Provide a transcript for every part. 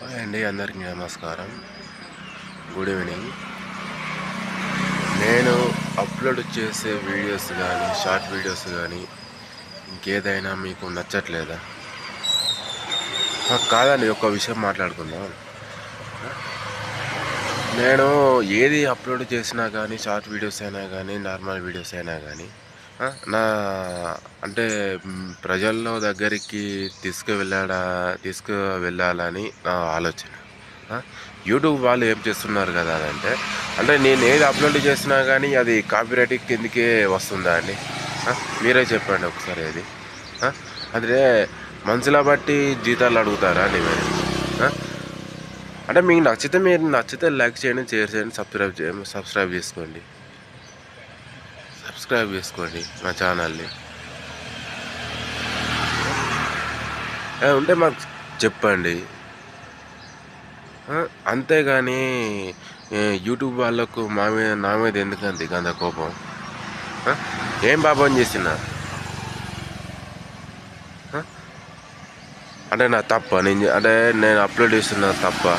Hi అండి అందరికీ నమస్కారం. గుడ్ ఈవినింగ్ నేను అప్లోడ్ చేసే వీడియోస్ కానీ షార్ట్ వీడియోస్ కానీ ఇంకేదైనా మీకు నచ్చట్లేదా? కాదండి ఒక విషయం మాట్లాడుకుందాం. నేను ఏది అప్లోడ్ చేసినా కానీ షార్ట్ వీడియోస్ అయినా కానీ నార్మల్ వీడియోస్ అయినా కానీ నా అంటే ప్రజల్లో దగ్గరికి తీసుకువెళ్ళడా తీసుకువెళ్ళాలని నా ఆలోచన. యూట్యూబ్ వాళ్ళు ఏం చేస్తున్నారు కదా అని అంటే అంటే నేను ఏది అప్లోడ్ చేసినా కానీ అది కాపీరైట్ కిందకే వస్తుందా అండి? మీరే చెప్పండి ఒకసారి అది. అంటే అదే మనుషుల బట్టి జీతాలు అడుగుతారా అండి మీరు? అంటే మీకు నచ్చితే మీరు నచ్చితే లైక్ చేయండి షేర్ చేయండి సబ్స్క్రైబ్ చేయండి సబ్స్క్రైబ్ చేసుకోండి. సబ్స్క్రైబ్ చేసుకోండి మా ఛానల్ని. ఉంటే మాకు చెప్పండి. అంతేగాని యూట్యూబ్ వాళ్ళకు మా మీద నా మీద ఎందుకంత అంత కోపం? ఏం పాపం చేసిన? అంటే నా తప్ప నేను అంటే నేను అప్లోడ్ చేస్తున్నా తప్ప.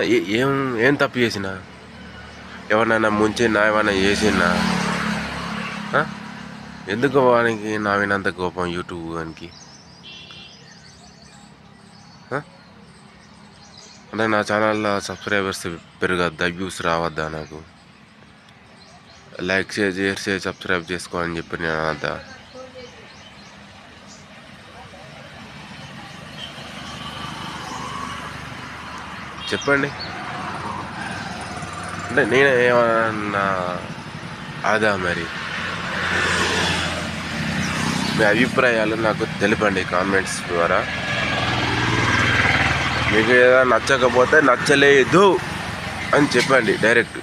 ఏ- ఏం ఏం తప్పు చేసినా? ఎవరినైనా ముంచినా ఏమైనా చేసినా ఎందుకు వానికి నా వినంత కోపం యూట్యూబ్ వానికి? అంటే నా ఛానల్లో సబ్స్క్రైబర్స్ పెరగద్దా వ్యూస్ రావద్దా నాకు? Like share share share subscribe చేసుకో అని చెప్పి నేను అనద్దా? చెప్పండి. అంటే నేను ఏమన్నా అదా మరి? మీ అభిప్రాయాలు నాకు తెలిపండి కామెంట్స్ ద్వారా. మీకు ఏదైనా నచ్చకపోతే నచ్చలేదు అని చెప్పండి డైరెక్ట్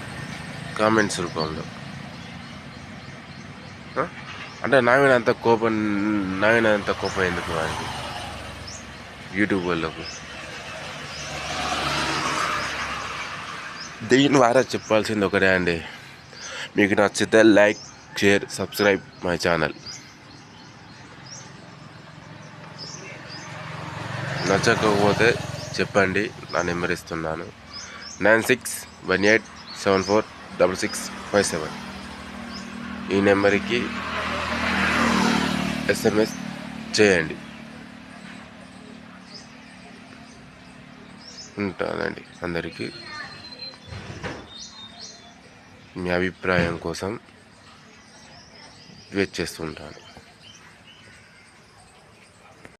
కామెంట్స్ రూపంలో. అంటే నా మీద అంత కోపం నా మీద అంత కోపం ఎందుకు వానికి యూట్యూబ్ వాళ్ళకు? దీని ద్వారా చెప్పాల్సింది ఒకటే అండి. మీకు నచ్చితే like share subscribe my channel. నచ్చకపోతే చెప్పండి నా నెంబర్ ఇస్తున్నాను. Nine six one eight seven four double six five seven. ఈ నెంబర్కి ఎస్ఎంఎస్ చేయండి. ఉంటానండి. అందరికీ మీ అభిప్రాయం కోసం వెయిట్ చేస్తుంటాను